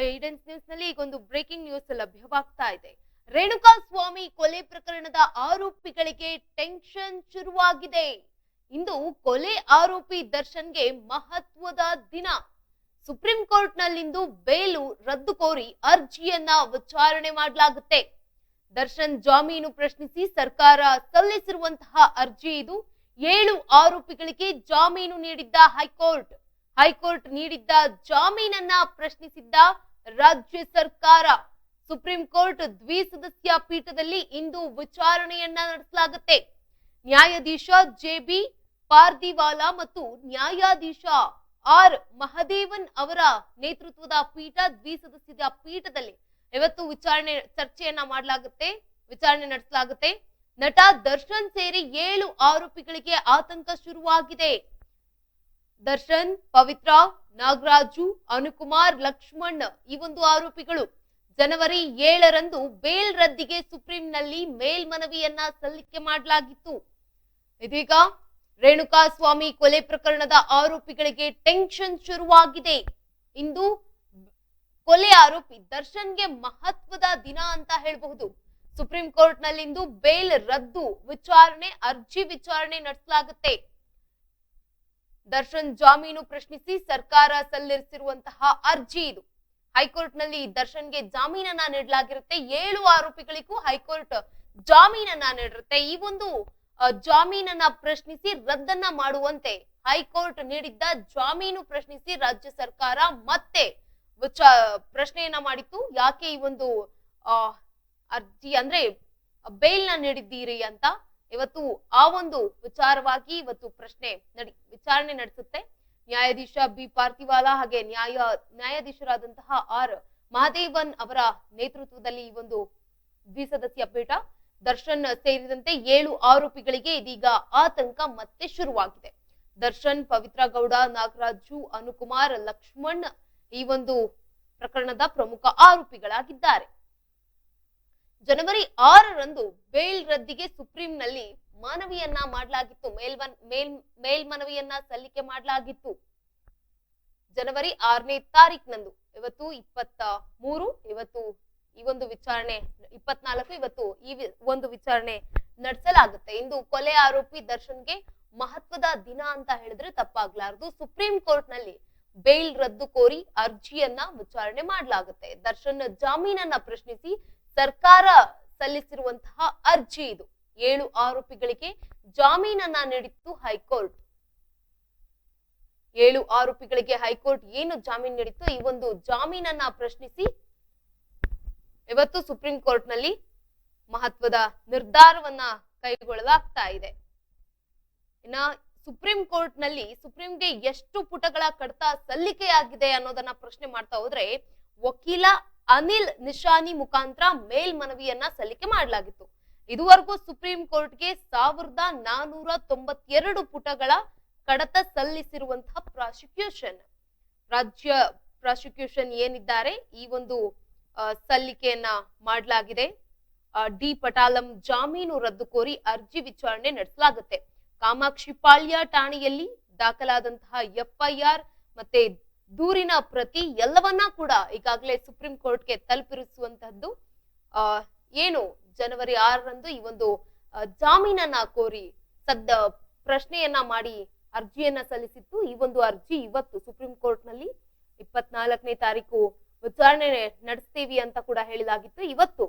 ಐಡೆನ್ಸ್ ನ್ಯೂಸ್ನಲ್ಲಿ ಈಗೊಂದು breaking news ಲಭ್ಯವಾಗ್ತಾ ಇದೆ. ರೇಣುಕಾ ಸ್ವಾಮಿ ಕೊಲೆ ಪ್ರಕರಣದ ಆರೋಪಿಗಳಿಗೆ ಟೆನ್ಷನ್ ಶುರುವಾಗಿದೆ. ಇಂದು ಕೊಲೆ ಆರೋಪಿ ದರ್ಶನ್ಗೆ ಮಹತ್ವದ ದಿನ. ಸುಪ್ರೀಂ ಕೋರ್ಟ್ ನಲ್ಲಿಂದು ಬೇಲು ರದ್ದು ಕೋರಿ ಅರ್ಜಿಯನ್ನ ವಿಚಾರಣೆ ಮಾಡಲಾಗುತ್ತೆ. ದರ್ಶನ್ ಜಾಮೀನು ಪ್ರಶ್ನಿಸಿ ಸರ್ಕಾರ ಸಲ್ಲಿಸಿರುವಂತಹ ಅರ್ಜಿ ಇದು. ಏಳು ಆರೋಪಿಗಳಿಗೆ ಜಾಮೀನು ನೀಡಿದ್ದ ಹೈಕೋರ್ಟ್. ಹೈಕೋರ್ಟ್ ನೀಡಿದ್ದ ಜಾಮೀನನ್ನ ಪ್ರಶ್ನಿಸಿದ್ದ ರಾಜ್ಯ ಸರ್ಕಾರ. ಸುಪ್ರೀಂ ಕೋರ್ಟ್ ದ್ವಿಸದಸ್ಯ ಪೀಠದಲ್ಲಿ ಇಂದು ವಿಚಾರಣೆಯನ್ನ ನಡೆಸಲಾಗುತ್ತೆ. ನ್ಯಾಯಾಧೀಶ ಜೆ ಬಿ ಪಾರ್ದಿವಾಲಾ ಮತ್ತು ನ್ಯಾಯಾಧೀಶ ಆರ್ ಮಹದೇವನ್ ಅವರ ನೇತೃತ್ವದ ಪೀಠ ದ್ವಿಸದಸ್ಯದ ಪೀಠದಲ್ಲಿ ಇವತ್ತು ವಿಚಾರಣೆ ಚರ್ಚೆಯನ್ನ ಮಾಡಲಾಗುತ್ತೆ, ವಿಚಾರಣೆ ನಡೆಸಲಾಗುತ್ತೆ. ನಟ ದರ್ಶನ್ ಸೇರಿ ಏಳು ಆರೋಪಿಗಳಿಗೆ ಆತಂಕ ಶುರುವಾಗಿದೆ. ದರ್ಶನ್, ಪವಿತ್ರ, ನಾಗರಾಜು, ಅನುಕುಮಾರ್, ಲಕ್ಷ್ಮಣ್ ಈ ಒಂದು ಆರೋಪಿಗಳು. ಜನವರಿ ಏಳರಂದು ಬೇಲ್ ರದ್ದಿಗೆ ಸುಪ್ರೀಂನಲ್ಲಿ ಮೇಲ್ಮನವಿಯನ್ನ ಸಲ್ಲಿಕೆ ಮಾಡಲಾಗಿತ್ತು. ಇದೀಗ ರೇಣುಕಾ ಸ್ವಾಮಿ ಕೊಲೆ ಪ್ರಕರಣದ ಆರೋಪಿಗಳಿಗೆ ಟೆನ್ಷನ್ ಶುರುವಾಗಿದೆ. ಇಂದು ಕೊಲೆ ಆರೋಪಿ ದರ್ಶನ್ಗೆ ಮಹತ್ವದ ದಿನ ಅಂತ ಹೇಳಬಹುದು. ಸುಪ್ರೀಂ ಕೋರ್ಟ್ ನಲ್ಲಿಂದು ಬೇಲ್ ರದ್ದು ವಿಚಾರಣೆ, ಅರ್ಜಿ ವಿಚಾರಣೆ ನಡೆಸಲಾಗುತ್ತೆ. ದರ್ಶನ್ ಜಾಮೀನು ಪ್ರಶ್ನಿಸಿ ಸರ್ಕಾರ ಸಲ್ಲಿಸಿರುವಂತಹ ಅರ್ಜಿ ಇದು. ಹೈಕೋರ್ಟ್ನಲ್ಲಿ ದರ್ಶನ್ಗೆ ಜಾಮೀನನ್ನ ನೀಡಲಾಗಿರುತ್ತೆ. ಏಳು ಆರೋಪಿಗಳಿಗೂ ಹೈಕೋರ್ಟ್ ಜಾಮೀನನ್ನ ನೀಡಿರುತ್ತೆ. ಈ ಒಂದು ಜಾಮೀನನ್ನ ಪ್ರಶ್ನಿಸಿ ರದ್ದನ್ನ ಮಾಡುವಂತೆ ಹೈಕೋರ್ಟ್ ನೀಡಿದ್ದ ಜಾಮೀನು ಪ್ರಶ್ನಿಸಿ ರಾಜ್ಯ ಸರ್ಕಾರ ಮತ್ತೆ ಪ್ರಶ್ನೆಯನ್ನ ಮಾಡಿತ್ತು. ಯಾಕೆ ಈ ಒಂದು ಅರ್ಜಿ ಅಂದ್ರೆ ಬೇಲ್ನ ನೀಡಿದ್ದೀರಿ ಅಂತ. ಇವತ್ತು ಆ ಒಂದು ವಿಚಾರವಾಗಿ ಇವತ್ತು ಪ್ರಶ್ನೆ ನಡಿ, ವಿಚಾರಣೆ ನಡೆಸುತ್ತೆ. ನ್ಯಾಯಾಧೀಶ ಬಿ ಪಾರ್ಥಿವಾಲಾ ಹಾಗೆ ನ್ಯಾಯ, ನ್ಯಾಯಾಧೀಶರಾದಂತಹ ಆರ್ ಮಹದೇವನ್ ಅವರ ನೇತೃತ್ವದಲ್ಲಿ ಈ ಒಂದು ದ್ವಿಸದಸ್ಯ ಪೀಠ ದರ್ಶನ್ ಸೇರಿದಂತೆ ಏಳು ಆರೋಪಿಗಳಿಗೆ ಇದೀಗ ಆತಂಕ ಮತ್ತೆ ಶುರುವಾಗಿದೆ. ದರ್ಶನ್ ಪವಿತ್ರ ಗೌಡ ನಾಗರಾಜು, ಅನುಕುಮಾರ್, ಲಕ್ಷ್ಮಣ್ ಈ ಒಂದು ಪ್ರಕರಣದ ಪ್ರಮುಖ ಆರೋಪಿಗಳಾಗಿದ್ದಾರೆ. ಜನವರಿ ಆರರಂದು ಬೇಲ್ ರದ್ದಿಗೆ ಸುಪ್ರೀಂನಲ್ಲಿ ಮನವಿಯನ್ನ ಮಾಡಲಾಗಿತ್ತು, ಮೇಲ್ವನ್, ಮೇಲ್, ಮೇಲ್ಮನವಿಯನ್ನ ಸಲ್ಲಿಕೆ ಮಾಡಲಾಗಿತ್ತು. ಜನವರಿ ಆರನೇ ತಾರೀಕಿನಂದು, ಇವತ್ತು ಇಪ್ಪತ್ತ ಮೂರು, ಇವತ್ತು ಈ ಒಂದು ವಿಚಾರಣೆ, ಇಪ್ಪತ್ನಾಲ್ಕು, ಇವತ್ತು ಈ ಒಂದು ವಿಚಾರಣೆ ನಡೆಸಲಾಗುತ್ತೆ. ಇಂದು ಕೊಲೆ ಆರೋಪಿ ದರ್ಶನ್ಗೆ ಮಹತ್ವದ ದಿನ ಅಂತ ಹೇಳಿದ್ರೆ ತಪ್ಪಾಗ್ಲಾರದು. ಸುಪ್ರೀಂ ಕೋರ್ಟ್ನಲ್ಲಿ ಬೇಲ್ ರದ್ದು ಕೋರಿ ಅರ್ಜಿಯನ್ನ ವಿಚಾರಣೆ ಮಾಡಲಾಗುತ್ತೆ. ದರ್ಶನ್ ಜಾಮೀನನ್ನ ಪ್ರಶ್ನಿಸಿ ಸರ್ಕಾರ ಸಲ್ಲಿಸಿರುವಂತಹ ಅರ್ಜಿ ಇದು. ಏಳು ಆರೋಪಿಗಳಿಗೆ ಜಾಮೀನನ್ನ ನೀಡಿತ್ತು ಹೈಕೋರ್ಟ್. ಏಳು ಆರೋಪಿಗಳಿಗೆ ಹೈಕೋರ್ಟ್ ಏನು ಜಾಮೀನು ನೀಡಿತ್ತು ಈ ಒಂದು ಜಾಮೀನನ್ನ ಪ್ರಶ್ನಿಸಿ ಇವತ್ತು ಸುಪ್ರೀಂ ಕೋರ್ಟ್ನಲ್ಲಿ ಮಹತ್ವದ ನಿರ್ಧಾರವನ್ನ ಕೈಗೊಳ್ಳಲಾಗ್ತಾ ಇದೆ. ಇನ್ನ ಸುಪ್ರೀಂ ಕೋರ್ಟ್ನಲ್ಲಿ ಸುಪ್ರೀಂಗೆ ಎಷ್ಟು ಪುಟಗಳ ಕಡತ ಸಲ್ಲಿಕೆಯಾಗಿದೆ ಅನ್ನೋದನ್ನ ಪ್ರಶ್ನೆ ಮಾಡ್ತಾ ಹೋದ್ರೆ ವಕೀಲ ಅನಿಲ್ ನಿಶಾನಿ ಮುಖಾಂತರ ಮೇಲ್ಮನವಿಯನ್ನ ಸಲ್ಲಿಕೆ ಮಾಡಲಾಗಿತ್ತು. ಇದುವರೆಗೂ ಸುಪ್ರೀಂ ಕೋರ್ಟ್ಗೆ ಸಾವಿರದ ನಾನೂರ ತೊಂಬತ್ತೆರಡು ಪುಟಗಳ ಕಡತ ಸಲ್ಲಿಸಿರುವಂತಹ ಪ್ರಾಸಿಕ್ಯೂಷನ್. ರಾಜ್ಯ ಪ್ರಾಸಿಕ್ಯೂಷನ್ ಏನಿದ್ದಾರೆ? ಈ ಒಂದು ಸಲ್ಲಿಕೆಯನ್ನ ಮಾಡಲಾಗಿದೆ. ಡಿ ಪಟಾಲಂ ಜಾಮೀನು ರದ್ದು ಕೋರಿ ಅರ್ಜಿ ವಿಚಾರಣೆ ನಡೆಸಲಾಗುತ್ತೆ. ಕಾಮಾಕ್ಷಿ ಪಾಳ್ಯ ಠಾಣೆಯಲ್ಲಿ ದಾಖಲಾದಂತಹ ಎಫ್ಐಆರ್ ಮತ್ತೆ ದೂರಿನ ಪ್ರತಿ ಎಲ್ಲವನ್ನ ಕೂಡ ಈಗಾಗಲೇ ಸುಪ್ರೀಂ ಕೋರ್ಟ್ಗೆ ತಲುಪಿರಿಸುವಂತಹದ್ದು ಏನು ಜನವರಿ ಆರರಂದು ಈ ಒಂದು ಜಾಮೀನನ್ನ ಕೋರಿ ಸದ್ದ ಪ್ರಶ್ನೆಯನ್ನ ಮಾಡಿ ಅರ್ಜಿಯನ್ನ ಸಲ್ಲಿಸಿತ್ತು. ಈ ಒಂದು ಅರ್ಜಿ ಇವತ್ತು ಸುಪ್ರೀಂ ಕೋರ್ಟ್ನಲ್ಲಿ ಇಪ್ಪತ್ನಾಲ್ಕನೇ ತಾರೀಕು ವಿಚಾರಣೆ ನಡೆಸ್ತೀವಿ ಅಂತ ಕೂಡ ಹೇಳಲಾಗಿತ್ತು. ಇವತ್ತು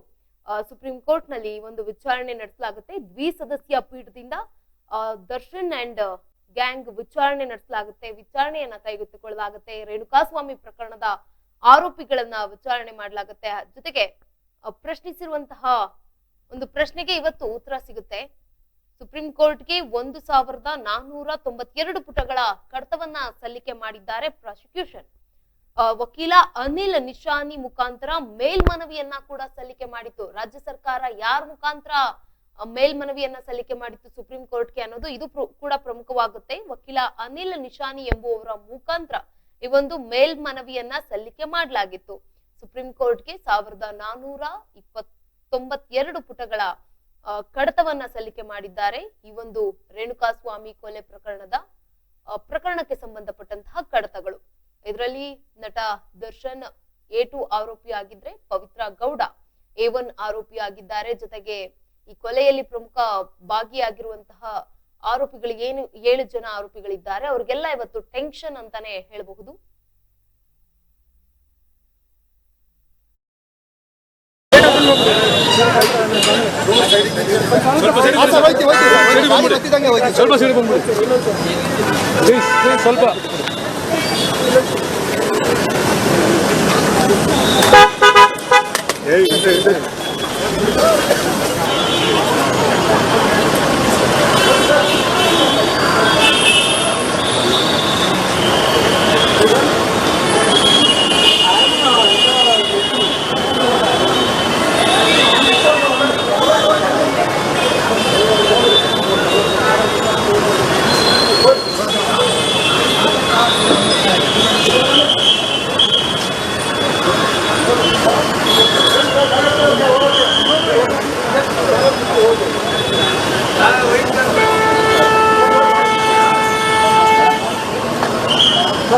ಸುಪ್ರೀಂ ಕೋರ್ಟ್ನಲ್ಲಿ ಒಂದು ವಿಚಾರಣೆ ನಡೆಸಲಾಗುತ್ತೆ. ದ್ವಿಸದಸ್ಯ ಪೀಠದಿಂದ ದರ್ಶನ್ ಅಂಡ್ ಗ್ಯಾಂಗ್ ವಿಚಾರಣೆ ನಡೆಸಲಾಗುತ್ತೆ, ವಿಚಾರಣೆಯನ್ನ ಕೈಗೆತ್ತಿಕೊಳ್ಳಲಾಗುತ್ತೆ, ರೇಣುಕಾಸ್ವಾಮಿ ಪ್ರಕರಣದ ಆರೋಪಿಗಳನ್ನ ವಿಚಾರಣೆ ಮಾಡಲಾಗುತ್ತೆ. ಜೊತೆಗೆ ಪ್ರಶ್ನಿಸಿರುವಂತಹ ಒಂದು ಪ್ರಶ್ನೆಗೆ ಇವತ್ತು ಉತ್ತರ ಸಿಗುತ್ತೆ. ಸುಪ್ರೀಂ ಕೋರ್ಟ್ಗೆ ಒಂದು ಸಾವಿರದ ನಾನ್ನೂರ ತೊಂಬತ್ತೆರಡು ಪುಟಗಳ ಕಡತವನ್ನ ಸಲ್ಲಿಕೆ ಮಾಡಿದ್ದಾರೆ ಪ್ರಾಸಿಕ್ಯೂಷನ್. ವಕೀಲ ಅನಿಲ್ ನಿಶಾನಿ ಮುಖಾಂತರ ಮೇಲ್ಮನವಿಯನ್ನ ಕೂಡ ಸಲ್ಲಿಕೆ ಮಾಡಿತ್ತು. ರಾಜ್ಯ ಸರ್ಕಾರ ಯಾರ ಮುಖಾಂತರ ಮೇಲ್ಮನವಿಯನ್ನ ಸಲ್ಲಿಕೆ ಮಾಡಿತ್ತು ಸುಪ್ರೀಂ ಕೋರ್ಟ್ಗೆ ಅನ್ನೋದು ಇದು ಕೂಡ ಪ್ರಮುಖವಾಗುತ್ತೆ. ವಕೀಲ ಅನಿಲ್ ನಿಶಾನಿ ಎಂಬುವವರ ಮುಖಾಂತರ ಈ ಒಂದು ಮೇಲ್ಮನವಿಯನ್ನ ಸಲ್ಲಿಕೆ ಮಾಡಲಾಗಿತ್ತು. ಸುಪ್ರೀಂ ಕೋರ್ಟ್ಗೆ ಸಾವಿರದ ನಾನೂರ ಇಪ್ಪತ್ತೊಂಬತ್ತೆರಡು ಪುಟಗಳ ಕಡತವನ್ನ ಸಲ್ಲಿಕೆ ಮಾಡಿದ್ದಾರೆ. ಈ ಒಂದು ರೇಣುಕಾಸ್ವಾಮಿ ಕೊಲೆ ಪ್ರಕರಣದ ಪ್ರಕರಣಕ್ಕೆ ಸಂಬಂಧಪಟ್ಟಂತಹ ಕಡತಗಳು. ಇದರಲ್ಲಿ ನಟ ದರ್ಶನ್ ಎ ಟು ಆರೋಪಿ ಆಗಿದ್ರೆ ಪವಿತ್ರ ಗೌಡ ಎ ಒನ್ ಆರೋಪಿ ಆಗಿದ್ದಾರೆ ಜೊತೆಗೆ ಈ ಕೊಲೆಯಲ್ಲಿ ಪ್ರಮುಖ ಭಾಗಿಯಾಗಿರುವಂತಹ ಆರೋಪಿಗಳು ಏನು ಏಳು ಜನ ಆರೋಪಿಗಳಿದ್ದಾರೆ. ಅವ್ರಿಗೆಲ್ಲ ಇವತ್ತು ಟೆನ್ಷನ್ ಅಂತಾನೆ ಹೇಳಬಹುದು. ಸ್ವಲ್ಪ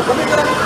coming around.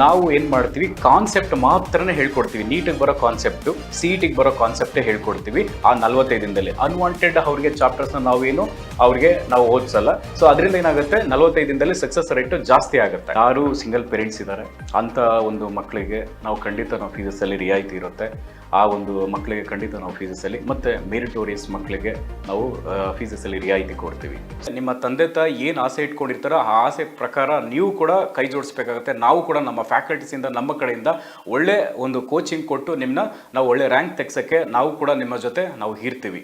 ನಾವು ಏನು ಮಾಡ್ತೀವಿ ಕಾನ್ಸೆಪ್ಟ್ ಮಾತ್ರನೇ ಹೇಳ್ಕೊಡ್ತೀವಿ. ನೀಟಿಗೆ ಬರೋ ಕಾನ್ಸೆಪ್ಟು ಸಿ ಟಿಗೆ ಬರೋ ಕಾನ್ಸೆಪ್ಟೇ ಹೇಳ್ಕೊಡ್ತೀವಿ. ಆ ನಲ್ವತ್ತೈದು ದಿನದಲ್ಲಿ. ಅನ್ವಾಂಟೆಡ್ ಅವ್ರಿಗೆ ಚಾಪ್ಟರ್ಸ್ನ ನಾವೇನು, ಅವ್ರಿಗೆ ನಾವು ಓದಿಸಲ್ಲ. ಸೊ ಅದರಿಂದ ಏನಾಗುತ್ತೆ? ನಲವತ್ತೈದು ದಿನದಲ್ಲಿ ಸಕ್ಸಸ್ ರೇಟು ಜಾಸ್ತಿ ಆಗುತ್ತೆ. ಯಾರು ಸಿಂಗಲ್ ಪೇರೆಂಟ್ಸ್ ಇದ್ದಾರೆ ಅಂಥ ಒಂದು ಮಕ್ಕಳಿಗೆ ನಾವು ಖಂಡಿತ ನಾವು ಫೀಸಸ್ಸಲ್ಲಿ ರಿಯಾಯಿತಿ ಇರುತ್ತೆ. ಆ ಒಂದು ಮಕ್ಕಳಿಗೆ ಖಂಡಿತ ನಾವು ಫೀಸಸ್ಸಲ್ಲಿ ಮತ್ತೆ ಮೆರಿಟೋರಿಯಸ್ ಮಕ್ಕಳಿಗೆ ನಾವು ಫೀಸಸ್ಸಲ್ಲಿ ರಿಯಾಯಿತಿ ಕೊಡ್ತೀವಿ. ನಿಮ್ಮ ತಂದೆ ತಾಯಿ ಏನು ಆಸೆ ಇಟ್ಕೊಂಡಿರ್ತಾರೋ, ಆ ಆಸೆ ಪ್ರಕಾರ ನೀವು ಕೂಡ ಕೈ ಜೋಡಿಸ್ಬೇಕಾಗತ್ತೆ. ನಾವು ಕೂಡ ನಮ್ಮ ಫ್ಯಾಕಲ್ಟೀಸಿಂದ ನಮ್ಮ ಕಡೆಯಿಂದ ಒಳ್ಳೆ ಒಂದು ಕೋಚಿಂಗ್ ಕೊಟ್ಟು ನಿಮ್ಮನ್ನ ನಾವು ಒಳ್ಳೆ ರ್ಯಾಂಕ್ ತೆಗ್ಸೋಕ್ಕೆ ನಾವು ಕೂಡ ನಿಮ್ಮ ಜೊತೆ ನಾವು ಇರ್ತೀವಿ